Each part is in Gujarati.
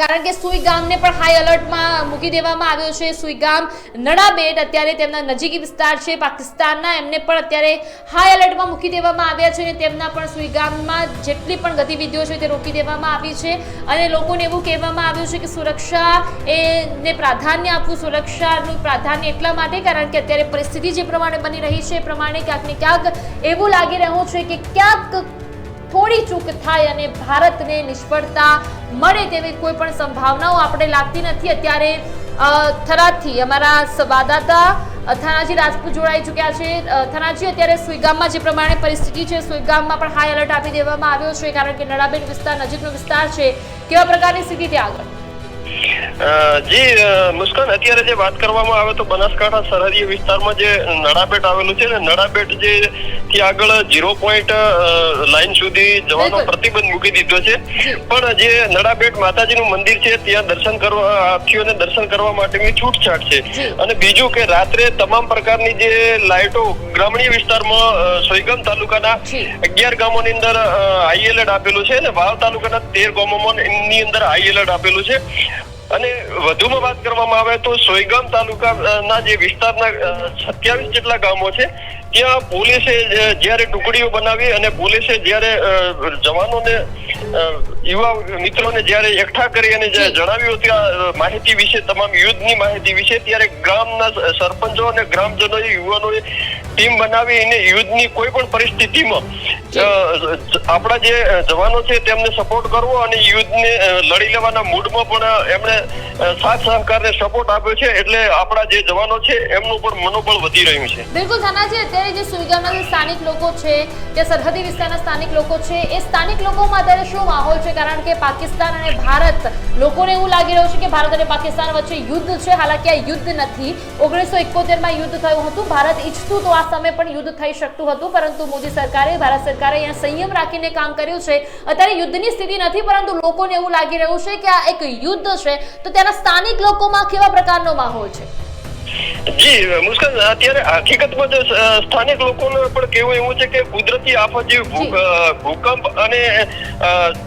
કારણ કે સુઈ ગામને પણ હાઈ એલર્ટમાં મૂકી દેવામાં આવ્યો છે. સુઈગામ નડાબેટ અત્યારે તેમના નજીકી વિસ્તાર છે. પાકિસ્તાનના એમને પણ અત્યારે હાઈ એલર્ટમાં મૂકી દેવામાં આવ્યા છે અને તેમના પણ સુઈ ગામમાં જેટલી પણ ગતિવિધિઓ છે તે રોકી દેવામાં આવી છે. અને લોકોને એવું કહેવામાં આવ્યું છે કે સુરક્ષા એને પ્રાધાન્ય આપવું સુરક્ષાનું પ્રાધાન્ય એટલા માટે કારણ કે અત્યારે પરિસ્થિતિ જે પ્રમાણે બની રહી છે એ પ્રમાણે ક્યાંક ને ક્યાંક એવું લાગી રહ્યું છે કે ક્યાંક થોડી ચૂક થાય અને ભારતને નિષ્ફળતા મળે તેવી કોઈ પણ સંભાવનાઓ આપણે લાગતી નથી. અત્યારે થરાદથી અમારા સંવાદદાતા થનાજી રાજપૂત જોડાઈ ચૂક્યા છે. થનાજી અત્યારે સુઈગામમાં જે પ્રમાણે પરિસ્થિતિ છે, સુઈગામમાં પણ હાઈ એલર્ટ આપી દેવામાં આવ્યો છે, કારણ કે નડાબેન વિસ્તાર નજીકનો વિસ્તાર છે. કેવા પ્રકારની સ્થિતિ ત્યાં આગળ? જી મુસ્કાન અત્યારે જે વાત કરવામાં આવે તો બનાસકાંઠા સરહદી વિસ્તારમાં જે નડાબેટ આવેલું છે ને નડાબેટ જે થી આગળ ઝીરો પોઈન્ટ લાઈન સુધી જવાનો પ્રતિબંધ મૂકી દીધો છે. પણ જે નડાબેટ માતાજીનું મંદિર છે ત્યાં દર્શન કરવા હાથીઓને દર્શન કરવા માટેની છૂટછાટ છે. અને બીજું કે રાત્રે તમામ પ્રકારની જે લાઇટો ગ્રામીણ વિસ્તારમાં સોયગામ તાલુકાના અગિયાર ગામોની અંદર હાઈ એલર્ટ આપેલું છે અને વાવ તાલુકાના તેર ગામોમાં એની અંદર હાઈ એલર્ટ આપેલું છે. અને વધુમાં વાત કરવામાં આવે તો સોયગામ તાલુકાના જે વિસ્તારના સત્યાવીસ જેટલા ગામો છે ત્યાં પોલીસે જ્યારે ટુકડીઓ બનાવી અને પોલીસે જ્યારે જવાનોને યુવા મિત્રોને જ્યારે એકઠા કરી અને જણાવ્યું ત્યાં માહિતી વિશે તમામ યુદ્ધની માહિતી વિશે ત્યારે ગામના સરપંચો અને ગ્રામજનોએ યુવાનોએ ટીમ બનાવી અને યુદ્ધની કોઈ પણ પરિસ્થિતિમાં આપણા જે જવાનો છે તેમને સપોર્ટ કરવો અને યુદ્ધને લડી લેવાના મૂડમાં પણ એમણે સાથ સહકારને સપોર્ટ આપ્યો છે એટલે આપણા જે જવાનો છે એમનું પણ મનોબળ વધી રહ્યું છે. બિલકુલ ધનાજી અત્યારે જે સુઈગામના જે સ્થાનિક લોકો છે જે સરહદી વિસ્તારના સ્થાનિક લોકો છે એ સ્થાનિક લોકોમાં અત્યારે શું માહોલ છે? કારણ કે પાકિસ્તાન અને ભારત લોકોને એવું લાગી રહ્યું છે કે ભારત અને પાકિસ્તાન વચ્ચે યુદ્ધ છે. હાલાકી આ યુદ્ધ નથી. ઓગણીસો એકોતેરમાં યુદ્ધ થયું હતું. ભારત ઈચ્છતું તો આ સમયે પણ યુદ્ધ થઈ શકતું હતું, પરંતુ મોદી સરકારે, ભારત સરકારે અહીંયા સંયમ રાખીને કામ કર્યું છે. અત્યારે યુદ્ધની સ્થિતિ નથી, પરંતુ લોકોને એવું લાગી રહ્યું છે કે આ એક યુદ્ધ છે. તો ત્યાંના સ્થાનિક લોકોમાં કેવા પ્રકારનો માહોલ છે? જી મુસ્કાન અત્યારે હકીકતમાં જે સ્થાનિક લોકોનું પણ કહેવું એવું છે કે કુદરતી આફત જેવી ભૂકંપ અને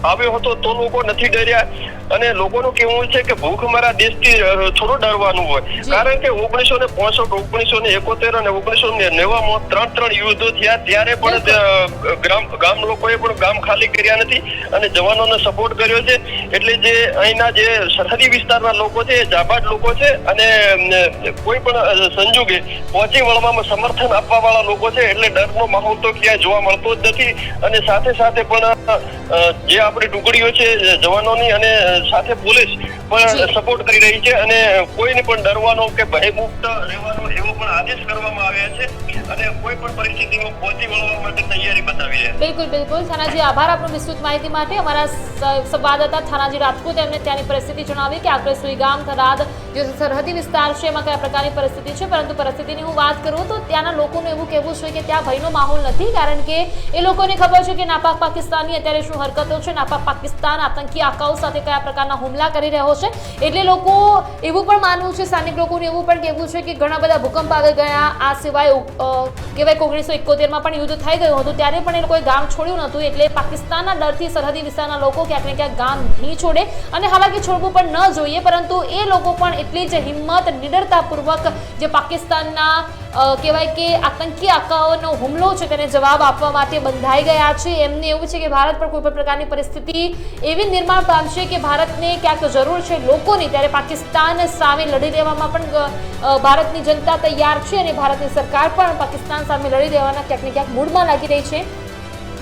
આવ્યો હતો તો લોકો નથી ડર્યા. અને લોકોનું કહેવું છે કે ભૂખ મારા દેશથી થોડું ડરવાનું હોય. કારણ કે ઓગણીસો ને પોસઠ ઓગણીસો ને એકોતેર અને ઓગણીસો ને નેવામાં ત્રણ ત્રણ યુદ્ધો થયા. ત્યારે પણ ગ્રામ ગામ લોકોએ પણ ગામ ખાલી કર્યા નથી અને જવાનોને સપોર્ટ કર્યો છે. એટલે જે અહીંના જે સરહદી વિસ્તારના લોકો છે જાબાદ લોકો છે અને અમ, કોઈ પણ સંજોગે પહોંચી વળવામાં સમર્થન આપવા વાળા લોકો છે એટલે ડરનો માહોલ તો ક્યાંય જોવા મળતો જ નથી. અને સાથે સાથે પણ જે આપણી ટુકડીઓ છે જવાનોની અને સાથે પોલીસ પણ સપોર્ટ કરી રહી છે અને કોઈને પણ ડરવાનો કે ભયમુક્ત રહેવાનો પણ આદેશ કરવામાં આવ્યા છે અને કોઈ પણ પરિસ્થિતિમાં પહોંચી વળવા માટે તૈયારી બતાવી રહ્યા બિલકુલ બિલકુલ. થાનાજી, આભાર આપનો વિસ્તૃત માહિતી માટે. અમારા સંવાદદાતા થાનાજી રાજપૂત એમને ત્યાંની પરિસ્થિતિ જણાવી કે આખરે સુઈગામ, થરાદ, જે સરહદી વિસ્તાર છે, એમાં કયા પ્રકારની પરિસ્થિતિ છે? પરંતુ પરિસ્થિતિની હું વાત કરું તો ત્યાંના લોકોનું એવું કહેવું છે કે ત્યાં ભયનો માહોલ નથી, કારણ કે એ લોકોને ખબર છે કે નાપાક પાકિસ્તાનની અત્યારે શું હરકતો છે? નાપાક પાકિસ્તાન આતંકી આકાઓ સાથે કયા પ્રકારના હુમલા કરી રહ્યો છે? એટલે લોકો એવું પણ માનવું છે, સ્થાનિક લોકોનું એવું પણ કહેવું છે કે ઘણા બધા ભૂકંપ આવી ગયા. આ સિવાય કહેવાય ઓગણીસો એકોતેરમાં પણ યુદ્ધ થઈ ગયું હતું. ત્યારે પણ એ લોકોએ ગામ છોડ્યું નહોતું. એટલે પાકિસ્તાનના ડરથી સરહદી વિસ્તારના લોકો ક્યાંક ને ક્યાંક ગામ નહીં છોડે અને હાલાકી છોડવું પણ ન જોઈએ. પરંતુ એ લોકો પણ એટલી જ હિંમત, નિડરતાપૂર્વક જે પાકિસ્તાનના કહેવાય કે આતંકી આકાઓનો હુમલો છે તેને જવાબ આપવા માટે બંધાઈ ગયા છે. એમને એવું છે કે ભારત પર કોઈ પણ પ્રકારની પરિસ્થિતિ એવી નિર્માણ પામશે કે ભારતને ક્યાંક જરૂર છે લોકોની. ત્યારે પાકિસ્તાન સામે લડી લેવામાં પણ ભારતની જનતા તૈયાર છે અને ભારતની સરકાર પણ પાકિસ્તાન સામે લડી દેવાના ક્યાંક ને ક્યાંક મૂડમાં લાગી રહી છે.